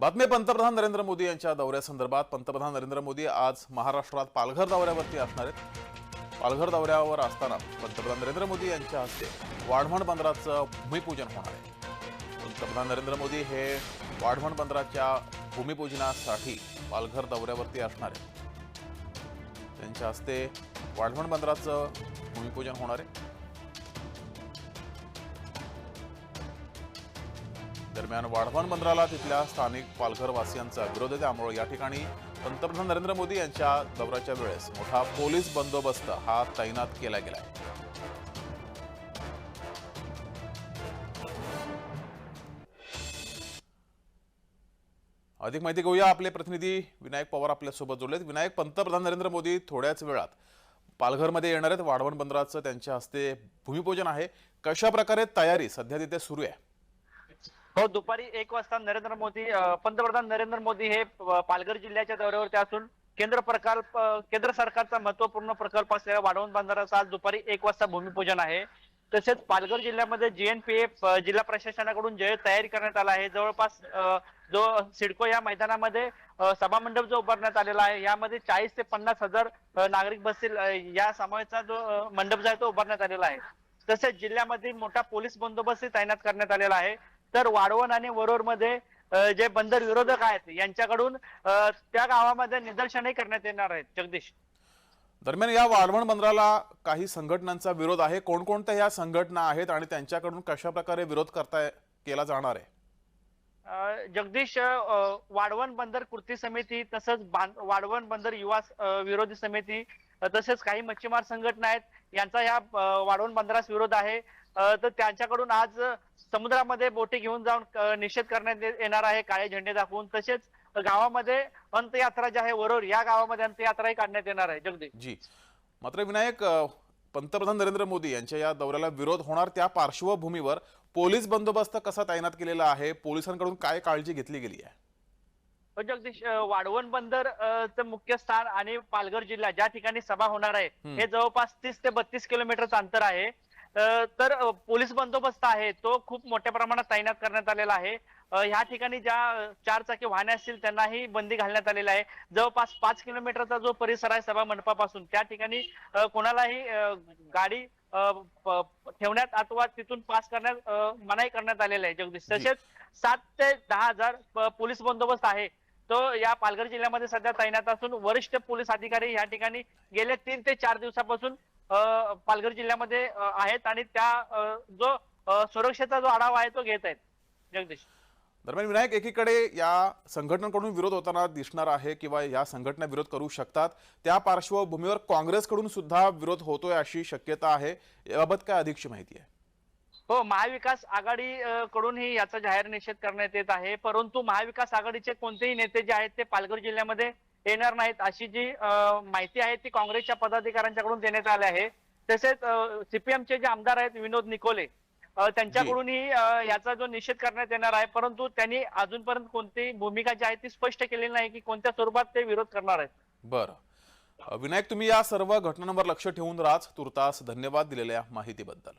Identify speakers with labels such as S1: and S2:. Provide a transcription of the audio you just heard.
S1: बातमी पंतप्रधान नरेंद्र मोदी यांच्या दौऱ्यासंदर्भात पंतप्रधान नरेंद्र मोदी आज महाराष्ट्रात पालघर दौऱ्यावरती असणार आहेत. पालघर दौऱ्यावर असताना पंतप्रधान नरेंद्र मोदी यांच्या हस्ते वाढवण बंदराचं भूमिपूजन होणार आहे. पंतप्रधान नरेंद्र मोदी हे वाढवण बंदराच्या भूमिपूजनासाठी पालघर दौऱ्यावरती असणार आहेत. त्यांच्या हस्ते वाढवण बंदराचं भूमिपूजन होणार आहे. दरम्यान वाढवण बंदराला तिथल्या स्थानिक पालघरवासियांचा विरोध आहे. त्यामुळे या ठिकाणी पंतप्रधान नरेंद्र मोदी यांच्या दौऱ्याच्या वेळेस मोठा पोलीस बंदोबस्त हा तैनात केला गेला आहे अधिक माहिती घेऊया आपले प्रतिनिधी विनायक पवार आपल्यासोबत जोडलेत. विनायक पंतप्रधान नरेंद्र मोदी थोड्याच वेळात पालघरमध्ये येणार आहेत. वाढवण बंदराचं त्यांच्या हस्ते भूमिपूजन आहे. कशा प्रकारे तयारी सध्या तिथे सुरू आहे?
S2: हो दुपारी एक वाजता नरेंद्र मोदी पंतप्रधान नरेंद्र मोदी हे पालघर जिल्ह्याच्या दौऱ्यावरती असून केंद्र प्रकल्प केंद्र सरकारचा महत्त्वपूर्ण प्रकल्प असलेल्या वाढवून बांधाराचा आज दुपारी एक वाजता भूमिपूजन आहे. तसेच पालघर जिल्ह्यामध्ये जीएनपीएफ जिल्हा प्रशासनाकडून जे तयारी करण्यात आला आहे. जवळपास जो सिडको या मैदानामध्ये सभामंडप जो उभारण्यात आलेला आहे यामध्ये चाळीस ते पन्नास हजार नागरिक बसतील या समावेशचा जो मंडप जो आहे तो उभारण्यात आलेला आहे. तसेच जिल्ह्यामध्ये मोठा पोलीस बंदोबस्त तैनात करण्यात आलेला आहे. तर वाढवण आणि वरोरमध्ये जे बंदर विरोधक आहेत यांच्याकडून त्या गावामध्ये निदर्शनही करण्यात येणार आहेत. जगदीश.
S1: दरम्यान या वाढवण बंदराला काही संघटनांचा विरोध आहे. कोणकोणत्या ह्या संघटना आहेत आणि त्यांच्याकडून कशा प्रकारे विरोध करता केला जाणार आहे?
S2: जगदीश वाढवण बंदर कृती समिती तसंच वाढवण बंदर युवा विरोधी समिती तसेच काही मच्छीमार संघटना आहेत यांचा या वाढवण बंदरास विरोध आहे. तर त्यांच्याकडून आज समुद्रामध्ये बोटी घेऊन जाऊन निषेध करण्यात येणार आहे काळे झेंडे दाखवून. तसेच गावामध्ये अंतयात्रा जी आहे वरोर या गावामध्ये अंतयात्राही काढण्यात येणार आहे. जगदीश.
S1: जी. मात्र विनायक पंतप्रधान नरेंद्र मोदी यांच्या या दौऱ्याला विरोध होणार त्या पार्श्वभूमीवर पोलीस बंदोबस्त कसा तैनात केलेला आहे? पोलिसांकडून काय काळजी घेतली गेली आहे?
S2: जगदीश अ, वाढवण बंदर मुख्य स्थान आणि पालघर जिल्हा ज्या ठिकाणी सभा होणार आहे. हे जवळपास तीस ते बत्तीस किलोमीटरचं अंतर आहे. तर पोलीस बंदोबस्त आहे तो खूप मोठ्या प्रमाणात तैनात करण्यात आलेला आहे. ह्या ठिकाणी ज्या चार चाकी वाहने असतील त्यांनाही बंदी घालण्यात आलेली आहे. जवळपास पाच किलोमीटरचा जो परिसर आहे सभा मंडपापासून त्या ठिकाणी कोणालाही गाडी ठेवण्यात अथवा तिथून पास करण्यात मनाई करण्यात आलेली आहे जगदीश. तसेच सात ते दहा हजार पोलीस बंदोबस्त आहे. तो या पालघर जिल्ह्यामध्ये सध्या तैनात असून वरिष्ठ पोलीस अधिकारी या ठिकाणी गेले तीन ते चार दिवसापासून पालघर जिल्ह्यामध्ये आहेत आणि त्या जो सुरक्षेचा जो आढावा आहे तो घेत आहेत. जगदीश.
S1: दरम्यान विनायक एकीकडे या संघटनांकडून विरोध होताना दिसणार आहे किंवा या संघटना विरोध करू शकतात त्या पार्श्वभूमीवर काँग्रेसकडून सुद्धा विरोध होतोय अशी शक्यता आहे. याबाबत काय अधिकची माहिती आहे?
S2: हो महाविकास आघाडी कडूनही याचा जाहीर निषेध करण्यात येत आहे. परंतु महाविकास आघाडीचे कोणतेही नेते जे आहेत ते पालघर जिल्ह्यामध्ये येणार नाहीत अशी जी माहिती आहे ती काँग्रेसच्या पदाधिकाऱ्यांच्याकडून देण्यात आली आहे. तसेच सीपीएमचे जे आमदार आहेत विनोद निकोले त्यांच्याकडूनही याचा जो निषेध करण्यात येणार आहे. परंतु त्यांनी अजूनपर्यंत कोणती भूमिका जी आहे ती स्पष्ट केलेली नाही की कोणत्या स्वरूपात ते विरोध करणार आहेत.
S1: बरं. विनायक तुम्ही या सर्व घटनांवर लक्ष ठेवून राहा. तुर्तास धन्यवाद दिलेल्या माहितीबद्दल.